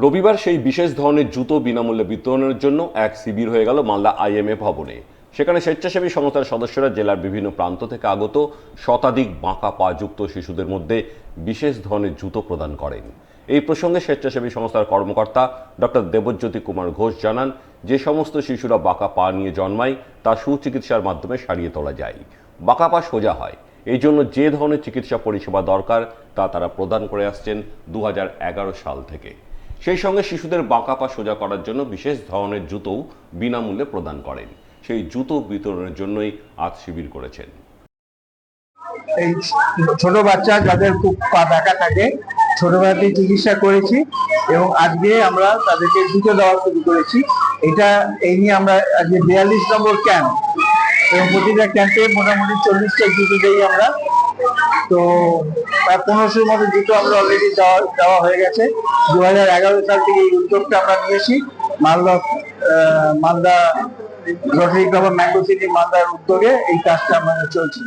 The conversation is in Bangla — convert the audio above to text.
রবিবার সেই বিশেষ ধরনের জুতো বিনামূল্যে বিতরণের জন্য এক শিবির হয়ে গেল মালদা আইএমএ ভবনে। সেখানে স্বেচ্ছাসেবী সংস্থার সদস্যরা জেলার বিভিন্ন প্রান্ত থেকে আগত শতাধিক বাঁকা পা যুক্ত শিশুদের মধ্যে বিশেষ ধরনের জুতো প্রদান করেন। এই প্রসঙ্গে স্বেচ্ছাসেবী সংস্থার কর্মকর্তা ডক্টর দেবজ্যোতি কুমার ঘোষ জানান, যে সমস্ত শিশুরা বাঁকা পা নিয়ে জন্মায়, তা সুচিকিৎসার মাধ্যমে সারিয়ে তোলা যায়। বাঁকা পা সোজা হয়। এই জন্য যে ধরনের চিকিৎসা পরিষেবা দরকার, তা তারা প্রদান করে আসছেন দু হাজার এগারো সাল থেকে। সেই সঙ্গে শিশুদের বাঁকা পা সোজা করার জন্য বিশেষ ধরনের জুতোও বিনামূল্যে প্রদান করেন। সেই জুতো বিতরণের জন্যই আজ শিবির করেছেন। এই ছোট বাচ্চা যাদের খুব পা ব্যথা থাকে ছোটবেলাতে চিকিৎসা করেছি এবং আজকে আমরা তাদেরকে জুতো দেওয়া শুরু করেছি। এটা এই নিয়ে আমরা আজকে বিয়াল্লিশ নম্বর ক্যাম্প এবং প্রতিটা ক্যাম্পে মোটামুটি চল্লিশটা জুতো দিই আমরা তো প্রায় পনেরোশোর মতো জুতো আমরা অলরেডি দেওয়া হয়ে গেছে। দু হাজার এগারো সাল থেকে এই উদ্যোগটা আমরা নিয়েছি। Malda Malda rotary club mango city মালদার উদ্যোগে এই কাজটা আমাদের চলছে।